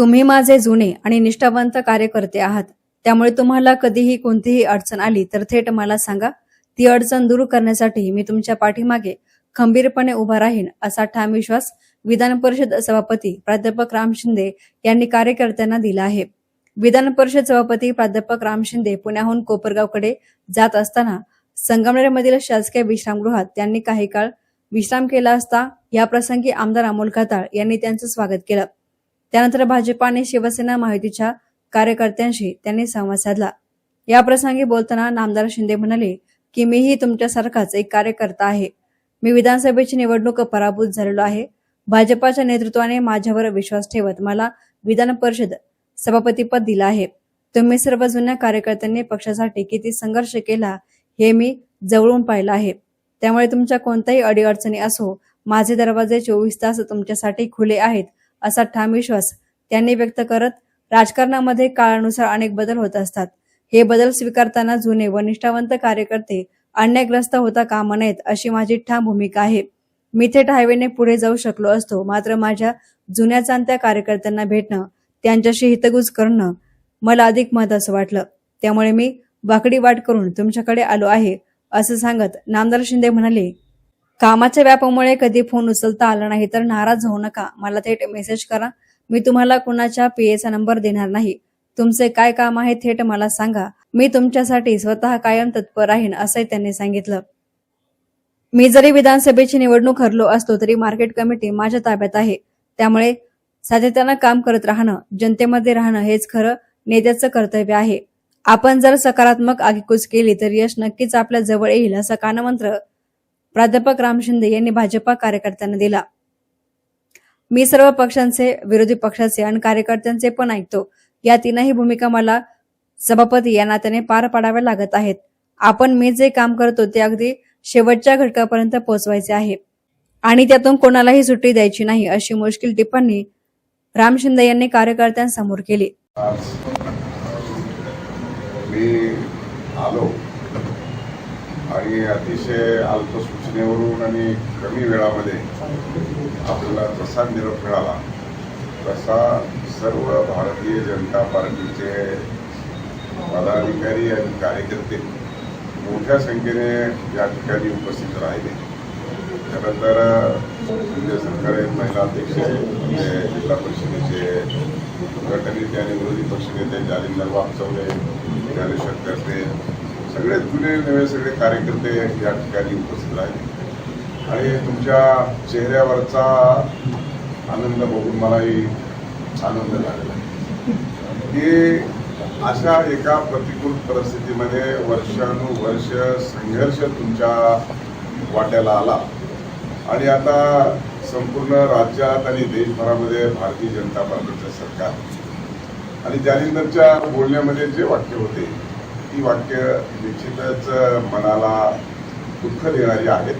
तुम्ही माझे जुने आणि निष्ठावंत कार्यकर्ते आहात. त्यामुळे तुम्हाला कधीही कोणतीही अडचण आली तर थेट मला सांगा. ती अडचण दूर करण्यासाठी मी तुमच्या पाठीमागे खंबीरपणे उभा राहीन असा ठाम विश्वास विधान परिषद सभापती प्राध्यापक राम शिंदे यांनी कार्यकर्त्यांना दिला आहे. विधान परिषद सभापती प्राध्यापक राम शिंदे पुण्याहून कोपरगावकडे जात असताना संगमनेरमधील शासकीय विश्रामगृहात त्यांनी काही काळ विश्राम केला असता या प्रसंगी आमदार अमोल खताळ यांनी त्यांचं स्वागत केलं. त्यानंतर भाजप आणि शिवसेना महायुतीच्या कार्यकर्त्यांशी त्यांनी संवाद साधला. या प्रसंगी बोलताना नामदार शिंदे म्हणाले की मीही तुमच्यासारखाच एक कार्यकर्ता आहे. मी विधानसभेची निवडणूक पराभूत झालेलो आहे. भाजपाच्या नेतृत्वाने माझ्यावर विश्वास ठेवत मला विधान परिषद सभापतीपद दिलं आहे. तुम्ही सर्व जुन्या कार्यकर्त्यांनी पक्षासाठी किती संघर्ष केला हे मी जवळून पाहिलं आहे. त्यामुळे तुमच्या कोणत्याही अडीअडचणी असो माझे दरवाजे चोवीस तास तुमच्यासाठी खुले आहेत. असा ठाम विश्वास त्यांनी व्यक्त करत राजकारणामध्ये काळानुसार अनेक बदल होत असतात. हे बदल स्वीकारताना जुने व निष्ठावंत कार्यकर्ते अन्यायग्रस्त होता कामा नयेत अशी माझी ठाम भूमिका आहे. मी थेट हायवेने पुढे जाऊ शकलो असतो मात्र माझ्या जुन्या जाणत्या कार्यकर्त्यांना भेटणं त्यांच्याशी हितगुज करणं मला अधिक महत्वाचं वाटलं. त्यामुळे मी वाकडी वाट करून तुमच्याकडे आलो आहे असं सांगत नामदार शिंदे म्हणाले कामाच्या व्यापामुळे कधी फोन उचलता आला नाही तर नाराज होऊ नका. मला थेट मेसेज करा. मी तुम्हाला कुणाच्या पीएचा नंबर देणार नाही. तुमचे काय काम आहे थेट मला सांगा. मी तुमच्यासाठी स्वतः कायम तत्पर राहीन असंही त्यांनी सांगितलं. मी जरी विधानसभेची निवडणूक हरलो असतो तरी मार्केट कमिटी माझ्या ताब्यात आहे. त्यामुळे सातत्यानं काम करत राहणं जनतेमध्ये राहणं हेच खरं नेत्याचं कर्तव्य आहे. आपण जर सकारात्मक आगीकूच केली तर यश नक्कीच आपल्या जवळ येईल असा कानमंत्र प्राध्यापक राम शिंदे यांनी भाजपा कार्यकर्त्यांना दिला. मी सर्व पक्षांचे विरोधी पक्षाचे आणि कार्यकर्त्यांचे पण ऐकतो. या तीनही भूमिका मला सभापती या नात्याने पार पाडाव्या लागत आहेत. आपण मी जे काम करतो ते अगदी शेवटच्या घटकापर्यंत पोहोचवायचे आहे. आणि त्यातून कोणालाही सुट्टी द्यायची नाही अशी मुश्किल टिप्पणी राम शिंदे यांनी कार्यकर्त्यांसमोर केली. आज मी आलो. आणि अतिशय अल्प सूचनेवरून आणि कमी वेळामध्ये आपल्याला जसा निरोप मिळाला तसा सर्व भारतीय जनता पार्टीचे पदाधिकारी आणि कार्यकर्ते मोठ्या संख्येने या ठिकाणी उपस्थित राहिले. त्यानंतर म्हणजे सरकारी महिला अध्यक्ष म्हणजे जिल्हा परिषदेचे गटनेते आणि विरोधी पक्षनेते जालिंदर वाचवले ज्ञानेश्वर करते सगळे जुने नवे सगळे कार्यकर्ते या ठिकाणी उपस्थित राहिले आणि तुमच्या चेहऱ्यावरचा आनंद बघून मलाही आनंद लागला की अशा एका प्रतिकूल परिस्थितीमध्ये वर्षानुवर्ष संघर्ष तुमच्या वाट्याला आला. आणि आता संपूर्ण राज्यात आणि देशभरामध्ये भारतीय जनता पार्टीचं सरकार. आणि जालिंदरच्या बोलण्यामध्ये जे वाक्य होते ती वाक्य निश्चितच मनाला दुःख देणारी आहेत.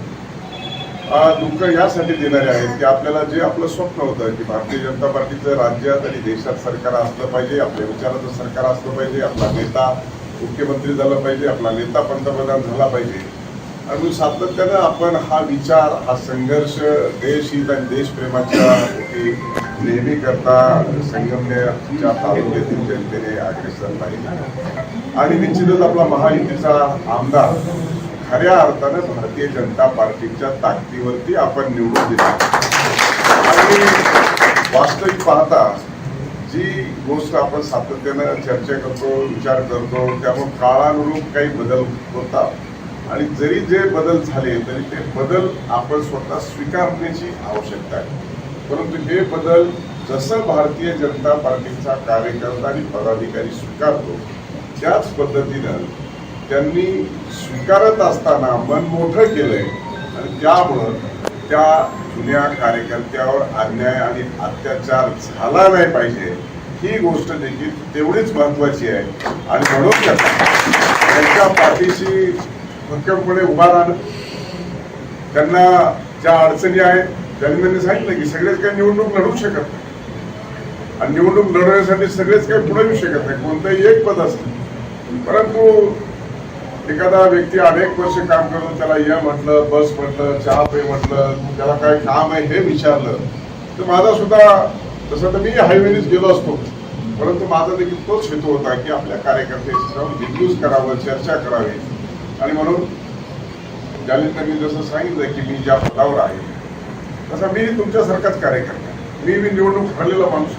दुःख यासाठी देणारे आहेत की आपल्याला जे आपलं स्वप्न होतं की भारतीय जनता पार्टीचं राज्यात आणि देशात सरकार असलं पाहिजे आपल्या विचाराचं सरकार असलं पाहिजे आपला नेता मुख्यमंत्री झाला पाहिजे आपला नेता पंतप्रधान झाला पाहिजे. आणि सातत्यानं आपण हा विचार हा संघर्ष देशहित आणि देशप्रेमाच्या नेहमी करता संगमनेरच्या तालुक्यातील जनतेने अग्रेसर पाहिजे आणि निश्चितच आपला महायुतीचा आमदार खऱ्या अर्थानं भारतीय जनता पार्टीच्या ताकदीवरती आपण निवडून दिला. आणि वास्तविक पाहता जी गोष्ट आपण सातत्यानं चर्चा करतो विचार करतो त्यामुळे काळानुरूप काही बदल होतात. आणि जरी जे बदल झाले तरी ते बदल आपण स्वतः स्वीकारण्याची आवश्यकता आहे. परंतु हे बदल जसं भारतीय जनता पार्टीचा कार्यकर्ता आणि पदाधिकारी स्वीकारतो त्याच पद्धतीनं त्यांनी स्वीकारत असताना मन मोठं केलंय आणि त्यामुळं त्या जुन्या कार्यकर्त्यावर अन्याय आणि अत्याचार झाला नाही पाहिजे. ही गोष्ट देखील तेवढीच महत्वाची आहे. आणि म्हणून त्यांच्या पाठीशी भक्कमपणे उभा राहणं त्यांना ज्या अडचणी आहेत त्यांनी त्यांनी सांगितलं की सगळेच काही निवडणूक लढवू शकत नाही. आणि निवडणूक लढवण्यासाठी सगळेच काही पुढे येऊ शकत नाही. कोणतंही एक पद असतं परंतु एखादा व्यक्ती अनेक वर्ष काम करतो त्याला ये म्हटलं बस म्हटलं चहा पे म्हटलं त्याला काय काम आहे हे विचारलं तर माझा सुद्धा तसं तर मी हायवेनेच गेलो असतो. परंतु माझा देखील तोच हेतू होता की आपल्या कार्यकर्त्यांशी जाऊन करावं चर्चा करावी. आणि म्हणून ज्याने मी जसं सांगितलं की मी ज्या पदावर आहे तसा मी तुमच्यासारखाच कार्यकर्ता मी मी निवडणूक हरलेला माणूस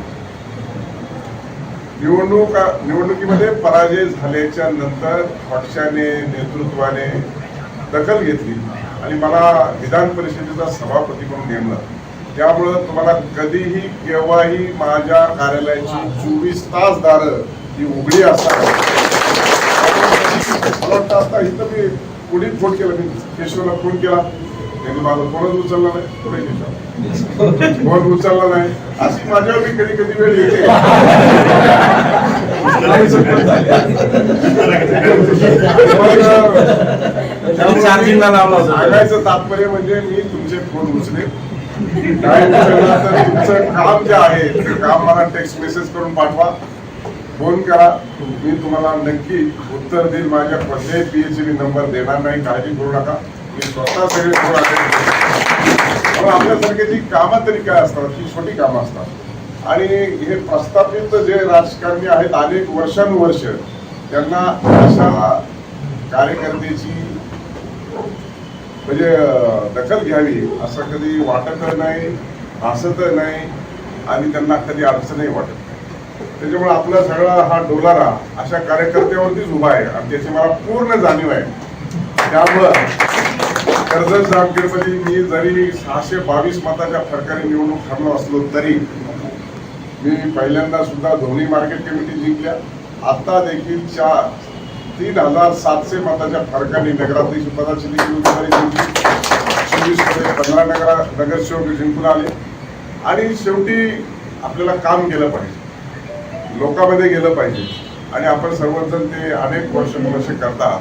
निवडणूक निवडणुकीमध्ये पराजय झाल्याच्यानंतर पक्षाने नेतृत्वाने दखल घेतली आणि मला विधान परिषदेचा सभापती म्हणून नेमलं. त्यामुळं तुम्हाला कधीही केव्हाही माझ्या कार्यालयाची चोवीस तास दारं ही उघडी असतात. मला वाटतं इथं मी कुणीच फोन केला मी केशवला फोन केला. त्यांनी माझा फोनच उचलला नाही. फोन उचलला नाही. अशी माझ्यावर मी कधी कधी वेळ येते. सांगायचं तात्पर्य म्हणजे मी तुमचे फोन उचले काय तर तुमचं काम जे आहे ते काम मला टेक्स्ट मेसेज करून पाठवा. फोन करा. मी तुम्हाला नक्की उत्तर देईल. माझ्या कोणत्याही पीएचडी नंबर देणार नाही. काळजी करू नका. मी स्वतः सगळे अटेंड आपल्यासारखे जी कामं तरी काय असतात ती छोटी कामं असतात. आणि हे प्रस्थापित जे राजकारणी आहेत अनेक वर्षानुवर्ष त्यांना अशा कार्यकर्त्याची म्हणजे दखल घ्यावी असं कधी वाटत नाही भासत नाही आणि त्यांना कधी अडचणही वाटत. नाही त्याच्यामुळे आपला सगळा हा डोलारा अशा कार्यकर्त्यावरतीच उभा आहे. आणि त्याची मला पूर्ण जाणीव आहे. त्यामुळं कर्जत जामखेडमध्ये मी जरी सहाशे बावीस मताच्या फरकाने निवडणूक हरलो असलो तरी मी पहिल्यांदा सुद्धा दोन्ही मार्केट कमिटी जिंकल्या. आता देखील चार तीन हजार सातशे मताच्या फरकाने नगराध्यक्ष पदाची देखील उमेदवारी जिंकली चोवीसमध्ये पंधरा नगरा नगरसेवक जिंकून आले. आणि शेवटी आपल्याला काम केलं पाहिजे. लोकांमध्ये गेलं पाहिजे. आणि आपण सर्वजण ते अनेक वर्ष वर्ष करतात.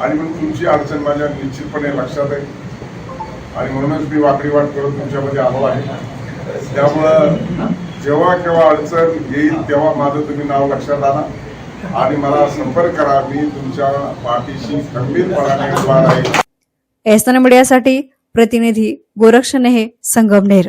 आणि मग तुमची अडचण माझ्या निश्चितपणे लक्षात आहे. आणि म्हणूनच मी वाकडी वाट करत तुमच्यामध्ये आलो आहे. त्यामुळं जेव्हा केव्हा अडचण येईल तेव्हा माझं तुम्ही नाव लक्षात आणा. आणि मला संपर्क करा. मी तुमच्या पाठीशी खंबीरपणाने उभा राहील. एसना मीडियासाठी प्रतिनिधी गोरक्ष नेहे संगमनेर.